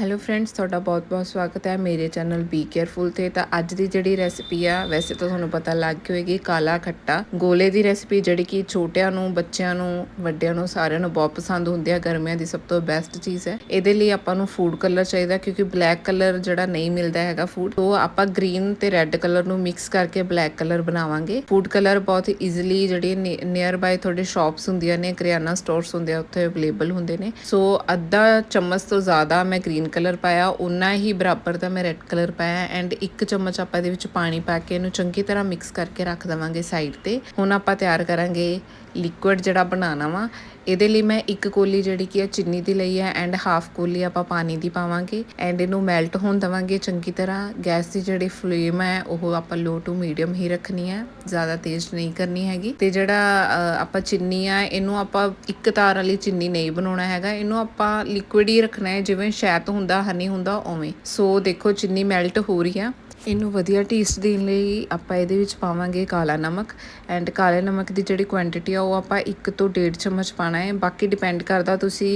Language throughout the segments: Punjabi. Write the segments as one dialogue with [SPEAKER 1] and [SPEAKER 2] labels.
[SPEAKER 1] ਹੈਲੋ ਫਰੈਂਡਸ ਤੁਹਾਡਾ ਬਹੁਤ-ਬਹੁਤ ਸਵਾਗਤ ਹੈ ਮੇਰੇ ਚੈਨਲ ਬੀ ਕੇਅਰਫੁਲ ਤੇ। ਤਾਂ ਅੱਜ ਦੀ ਜਿਹੜੀ ਰੈਸਿਪੀ ਆ, ਵੈਸੇ ਤਾਂ ਤੁਹਾਨੂੰ ਪਤਾ ਲੱਗ ਗਿਆ ਹੋਏਗੀ, ਕਾਲਾ ਖੱਟਾ। ਗੋਲੇ ਦੀ ਰੈਸਿਪੀ ਜਿਹੜੀ ਕਿ ਛੋਟਿਆਂ ਨੂੰ, ਬੱਚਿਆਂ ਨੂੰ, ਵੱਡਿਆਂ ਨੂੰ, ਸਾਰਿਆਂ ਨੂੰ ਬਹੁਤ ਪਸੰਦ ਹੁੰਦੀ ਆ। ਗਰਮੀਆਂ ਦੀ ਸਭ ਤੋਂ ਬੈਸਟ ਚੀਜ਼ ਹੈ। ਇਹਦੇ ਲਈ ਆਪਾਂ ਨੂੰ ਫੂਡ ਕਲਰ ਚਾਹੀਦਾ, ਕਿਉਂਕਿ ਬਲੈਕ ਕਲਰ ਜਿਹੜਾ ਨਹੀਂ ਮਿਲਦਾ ਹੈਗਾ ਫੂਡ ਉਹ ਆਪਾਂ ਗ੍ਰੀਨ ਤੇ ਰੈੱਡ ਕਲਰ ਨੂੰ ਮਿਕਸ ਕਰਕੇ ਬਲੈਕ ਕਲਰ ਬਣਾਵਾਂਗੇ। ਫੂਡ ਕਲਰ ਬਹੁਤ ਈਜ਼ੀਲੀ ਜਿਹੜੀ ਨੀਅਰ ਬਾਈ ਤੁਹਾਡੇ ਸ਼ਾਪਸ ਹੁੰਦੀਆਂ ਨੇ, ਕਰਿਆਨਾ ਸਟੋਰਸ ਹੁੰਦੇ ਆ, ਉੱਥੇ ਅਵੇਲੇਬਲ ਹੁੰਦੇ ਨੇ। ਸੋ ਅੱਧਾ ਚਮਚ ਤੋਂ ਜ਼ਿਆਦਾ ਮੈਂ ਗ੍ਰੀਨ ਕਲਰ ਪਾਇਆ ਉਨਾ ਹੀ ਬਰਾਬਰ ਦਾ ਮੈਂ ਰੈੱਡ ਕਲਰ ਪਾਇਆ ਐਂਡ ਇੱਕ ਚਮਚ ਆਪਾਂ ਇਹਦੇ ਵਿੱਚ ਪਾਣੀ ਪਾ ਕੇ ਇਹਨੂੰ ਚੰਗੀ ਤਰ੍ਹਾਂ ਮਿਕਸ ਕਰਕੇ ਰੱਖ ਦੇਵਾਂਗੇ ਸਾਈਡ ਤੇ। ਹੁਣ ਆਪਾਂ ਤਿਆਰ ਕਰਾਂਗੇ ਲਿਕੁਇਡ ਜਿਹੜਾ ਬਣਾਉਣਾ ਵਾ, ਇਹਦੇ ਲਈ ਮੈਂ ਇੱਕ ਕੋਲੀ ਜਿਹੜੀ ਕਿ ਹੈ ਚੀਨੀ ਦੀ ਲਈ ਹੈ ਐਂਡ ਹਾਫ ਕੋਲੀ ਆਪਾਂ ਪਾਣੀ ਦੀ ਪਾਵਾਂਗੇ ਐਂਡ ਇਹਨੂੰ ਮੈਲਟ ਹੋਣ ਦਵਾਂਗੇ ਚੰਗੀ ਤਰ੍ਹਾਂ। ਗੈਸ ਦੀ ਜਿਹੜੀ ਫਲੇਮ ਹੈ ਉਹ ਆਪਾਂ ਲੋ ਟੂ ਮੀਡੀਅਮ ਹੀ ਰੱਖਣੀ ਹੈ ਜ਼ਿਆਦਾ ਤੇਜ਼ ਨਹੀਂ ਕਰਨੀ ਹੈਗੀ। ਤੇ ਜਿਹੜਾ ਆਪਾਂ ਚੀਨੀ ਆ, ਇਹਨੂੰ ਆਪਾਂ ਇੱਕ ਤਾਰ ਵਾਲੀ ਚੀਨੀ ਨਹੀਂ ਬਣਾਉਣਾ ਹੈਗਾ, ਇਹਨੂੰ ਆਪਾਂ ਲਿਕੁਇਡ ਹੀ ਰੱਖਣਾ ਹੈ, ਜਿਵੇਂ ਸ਼ਹਿਦ ਹੁੰਦਾ ਹਨੀ ਹੁੰਦਾ ਉਵੇਂ। ਸੋ ਦੇਖੋ ਚੀਨੀ ਮੈਲਟ ਹੋ ਰਹੀ ਆ ਇਹਨੂੰ ਵਧੀਆ ਟੇਸਟ ਦੇਣ ਲਈ ਆਪਾਂ ਇਹਦੇ ਵਿੱਚ ਪਾਵਾਂਗੇ ਕਾਲਾ ਨਮਕ ਐਂਡ ਕਾਲੇ ਨਮਕ ਦੀ ਜਿਹੜੀ ਕੁਆਂਟੀਟੀ ਆ ਉਹ ਆਪਾਂ 1 ਤੋਂ 1.5 ਚਮਚ ਪਾਣਾ ਹੈ। ਬਾਕੀ ਡਿਪੈਂਡ ਕਰਦਾ ਤੁਸੀਂ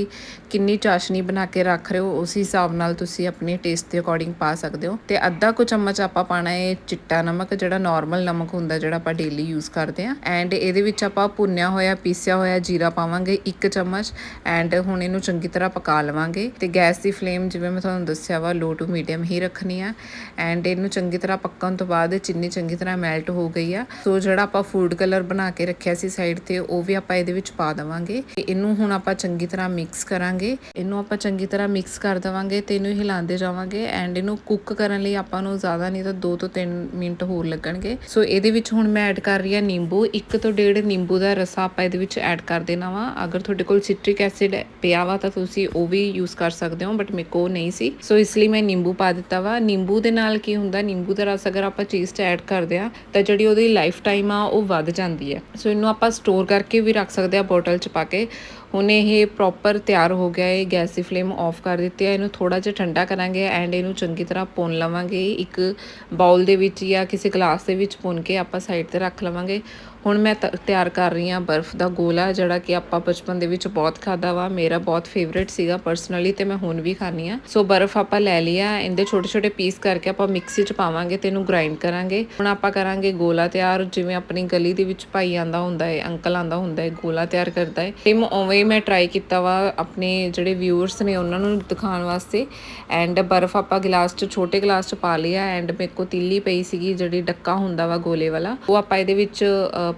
[SPEAKER 1] ਕਿੰਨੀ ਚਾਸ਼ਨੀ ਬਣਾ ਕੇ ਰੱਖ ਰਹੇ ਹੋ, ਉਸ ਹਿਸਾਬ ਨਾਲ ਤੁਸੀਂ ਆਪਣੇ ਟੇਸਟ ਦੇ ਅਕੋਰਡਿੰਗ ਪਾ ਸਕਦੇ ਹੋ। ਤੇ ਅੱਧਾ ਕੁ ਚਮਚ ਆਪਾਂ ਪਾਣਾ ਹੈ ਚਿੱਟਾ ਨਮਕ, ਜਿਹੜਾ ਨਾਰਮਲ ਨਮਕ ਹੁੰਦਾ ਜਿਹੜਾ ਆਪਾਂ ਡੇਲੀ ਯੂਜ਼ ਕਰਦੇ ਆ ਐਂਡ ਇਹਦੇ ਵਿੱਚ ਆਪਾਂ ਭੁੰਨਿਆ ਹੋਇਆ, ਪੀਸਿਆ ਹੋਇਆ ਜੀਰਾ ਪਾਵਾਂਗੇ 1 ਚਮਚ ਐਂਡ ਹੁਣ ਇਹਨੂੰ ਚੰਗੀ ਤਰ੍ਹਾਂ ਪਕਾ ਲਵਾਂਗੇ। ਤੇ ਗੈਸ ਦੀ ਫਲੇਮ ਜਿਵੇਂ ਮੈਂ ਤੁਹਾਨੂੰ ਦੱਸਿਆ ਵਾ ਲੋ ਟੂ ਮੀਡੀਅਮ ਹੀ ਰੱਖਣੀ ਆ। ਐਂਡ ਇਹਨੂੰ ਚੰਗੀ ਤਰ੍ਹਾਂ ਪੱਕਣ ਤੋਂ ਬਾਅਦ ਚੀਨੀ ਚੰਗੀ ਤਰ੍ਹਾਂ ਮੈਲਟ ਹੋ ਗਈ ਆ। ਸੋ ਜਿਹੜਾ ਆਪਾਂ ਫੂਡ ਕਲਰ ਬਣਾ ਕੇ ਰੱਖਿਆ ਸੀ ਸਾਈਡ ਤੇ, ਉਹ ਵੀ ਆਪਾਂ ਇਹਦੇ ਵਿੱਚ ਪਾ ਦੇਵਾਂਗੇ। ਤੇ ਇਹਨੂੰ ਹੁਣ ਆਪਾਂ ਚੰਗੀ ਤਰ੍ਹਾਂ ਮਿਕਸ ਕਰਾਂਗੇ। ਇਹਨੂੰ ਆਪਾਂ ਚੰਗੀ ਤਰ੍ਹਾਂ ਮਿਕਸ ਕਰ ਦੇਵਾਂਗੇ ਤੇ ਇਹਨੂੰ ਹਿਲਾਉਂਦੇ ਜਾਵਾਂਗੇ ਐਂਡ ਇਹਨੂੰ ਕੁੱਕ ਕਰਨ ਲਈ ਆਪਾਂ ਨੂੰ ਜ਼ਿਆਦਾ ਨਹੀਂ ਤਾਂ 2 ਤੋਂ 3 ਮਿੰਟ ਹੋਰ ਲੱਗਣਗੇ। ਸੋ ਇਹਦੇ ਵਿੱਚ ਹੁਣ ਮੈਂ ਐਡ ਕਰ ਰਹੀ ਹਾਂ ਨਿੰਬੂ। 1 ਤੋਂ 1.5 ਨਿੰਬੂ ਦਾ ਰਸਾ ਆਪਾਂ ਇਹਦੇ ਵਿੱਚ ਐਡ ਕਰ ਦੇਣਾ ਵਾ। ਅਗਰ ਤੁਹਾਡੇ ਕੋਲ ਸਿਟ੍ਰਿਕ ਐਸਿਡ ਪਿਆ ਵਾ ਤਾਂ ਤੁਸੀਂ ਉਹ ਵੀ ਯੂਜ਼ ਕਰ ਸਕਦੇ ਹੋ ਬਟ ਮੇਰੇ ਕੋਲ ਨਹੀਂ ਸੀ। ਸੋ ਇਸ ਲਈ ਮੈਂ ਨਿੰਬੂ ਪਾ ਦਿੱਤਾ ਵਾ। ਨਿੰਬੂ ਦੇ ਨਾਲ ਕੀ ਹੁੰਦਾ? ਨਿੰਬੂ ਦਾ ਰਸ ਅਗਰ ਆਪਾਂ ਚੀਜ਼ 'ਚ ਐਡ ਕਰਦੇ ਆ ਤਾਂ ਜਿਹੜੀ ਉਹਦੀ ਲਾਈਫ ਟਾਈਮ ਆ, ਉਹ ਵੱਧ ਜਾਂਦੀ ਹੈ। ਸੋ ਇਹਨੂੰ ਆਪਾਂ ਸਟੋਰ ਕਰਕੇ ਵੀ ਰੱਖ ਸਕਦੇ ਆ ਬੋਟਲ 'ਚ ਪਾ ਕੇ। ਹੁਣ ਇਹ ਪ੍ਰੋਪਰ ਤਿਆਰ ਹੋ ਗਿਆ ਹੈ ਗੈਸ ਦੀ ਫਲੇਮ ਆਫ ਕਰ ਦਿੱਤੀ ਹੈ, ਇਹਨੂੰ ਥੋੜਾ ਜਿਹਾ ਠੰਡਾ ਕਰਾਂਗੇ ਐਂਡ ਇਹਨੂੰ ਚੰਗੀ ਤਰ੍ਹਾਂ ਪੁੰਨ ਲਵਾਂਗੇ, ਇੱਕ ਬਾਉਲ ਦੇ ਵਿੱਚ ਜਾਂ ਕਿਸੇ ਗਲਾਸ ਦੇ ਵਿੱਚ ਪੁੰਨ ਕੇ ਆਪਾਂ ਸਾਈਡ ਤੇ ਰੱਖ ਲਵਾਂਗੇ। ਹੁਣ ਮੈਂ ਤ- ਤਿਆਰ ਕਰ ਰਹੀ ਹਾਂ ਬਰਫ਼ ਦਾ ਗੋਲਾ, ਜਿਹੜਾ ਕਿ ਆਪਾਂ ਬਚਪਨ ਦੇ ਵਿੱਚ ਬਹੁਤ ਖਾਦਾ ਵਾ, ਮੇਰਾ ਬਹੁਤ ਫੇਵਰੇਟ ਸੀਗਾ ਪਰਸਨਲੀ ਤੇ ਮੈਂ ਹੁਣ ਵੀ ਖਾਣੀ ਆ ਸੋ ਬਰਫ਼ ਆਪਾਂ ਲੈ ਲਿਆ, ਇਹਦੇ ਛੋਟੇ ਛੋਟੇ ਪੀਸ ਕਰਕੇ ਆਪਾਂ ਮਿਕਸੀ 'ਚ ਪਾਵਾਂਗੇ ਤੇ ਇਹਨੂੰ ਗ੍ਰਾਈਂਡ ਕਰਾਂਗੇ। ਹੁਣ ਆਪਾਂ ਕਰਾਂਗੇ ਗੋਲਾ ਤਿਆਰ, ਜਿਵੇਂ ਆਪਣੀ ਗਲੀ ਦੇ ਵਿੱਚ ਭਾਈ ਆਂਦਾ ਹੁੰਦਾ ਹੈ, ਅੰਕਲ ਆਂਦਾ ਹੁੰਦਾ ਹੈ, ਗੋਲਾ ਤਿਆਰ ਕਰਦਾ ਹੈ। ਤੇ ਮੈਂ ਉਵੇਂ ਹੀ ਮੈਂ ਟਰਾਈ ਕੀਤਾ ਵਾ ਆਪਣੇ ਜਿਹੜੇ ਵਿਊਅਰਸ ਨੇ ਉਹਨਾਂ ਨੂੰ ਦਿਖਾਉਣ ਵਾਸਤੇ। ਐਂਡ ਬਰਫ਼ ਆਪਾਂ ਗਲਾਸ 'ਚ, ਛੋਟੇ ਗਲਾਸ 'ਚ ਪਾ ਲਿਆ ਐਂਡ ਮੇਰੇ ਕੋ ਤਿੱਲੀ ਪਈ ਸੀਗੀ ਜਿਹੜੀ ਡੱਕਾ ਹੁੰਦਾ ਵਾ ਗੋਲੇ ਵਾਲਾ। ਉਹ ਆਪਾਂ ਇਹਦੇ ਵਿੱਚ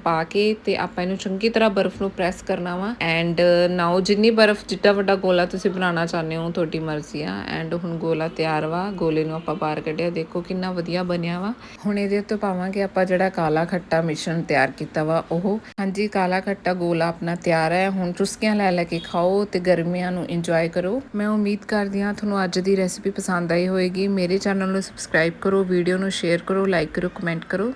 [SPEAKER 1] ਪਾ ਕੇ ਤੇ ਆਪਾਂ ਇਹਨੂੰ ਚੰਗੀ ਤਰ੍ਹਾਂ ਬਰਫ਼ ਨੂੰ ਪ੍ਰੈਸ ਕਰਨਾ ਵਾ। ਐਂਡ ਨਾਓ ਜਿੰਨੀ ਬਰਫ਼, ਜਿੱਡਾ ਵੱਡਾ ਗੋਲਾ ਤੁਸੀਂ ਬਣਾਉਣਾ ਚਾਹੁੰਦੇ ਹੋ, ਤੁਹਾਡੀ ਮਰਜ਼ੀ ਆ। ਐਂਡ ਹੁਣ ਗੋਲਾ ਤਿਆਰ ਵਾ, ਗੋਲੇ ਨੂੰ ਆਪਾਂ ਬਾਹਰ ਕੱਢਿਆ। ਦੇਖੋ ਕਿੰਨਾ ਵਧੀਆ ਬਣਿਆ ਵਾ। ਹੁਣ ਇਹਦੇ ਉੱਤੇ ਪਾਵਾਂਗੇ ਆਪਾਂ ਜਿਹੜਾ ਕਾਲਾ ਖੱਟਾ ਮਿਸ਼ਰਣ ਤਿਆਰ ਕੀਤਾ ਵਾ ਉਹ। ਹਾਂਜੀ, ਕਾਲਾ ਖੱਟਾ ਗੋਲਾ ਆਪਣਾ ਤਿਆਰ ਹੈ। ਹੁਣ ਚੁਸਕੀਆਂ ਲੈ ਲੈ ਕੇ ਖਾਓ ਤੇ ਗਰਮੀਆਂ ਨੂੰ ਇੰਜੋਏ ਕਰੋ। ਮੈਂ ਉਮੀਦ ਕਰਦੀ ਹਾਂ ਤੁਹਾਨੂੰ ਅੱਜ ਦੀ ਰੈਸਿਪੀ ਪਸੰਦ ਆਈ ਹੋਵੇਗੀ ਮੇਰੇ ਚੈਨਲ ਨੂੰ ਸਬਸਕ੍ਰਾਈਬ ਕਰੋ ਵੀਡੀਓ ਨੂੰ ਸ਼ੇਅਰ ਕਰੋ ਲਾਈਕ ਕਰੋ ਕਮੈਂਟ ਕਰੋ।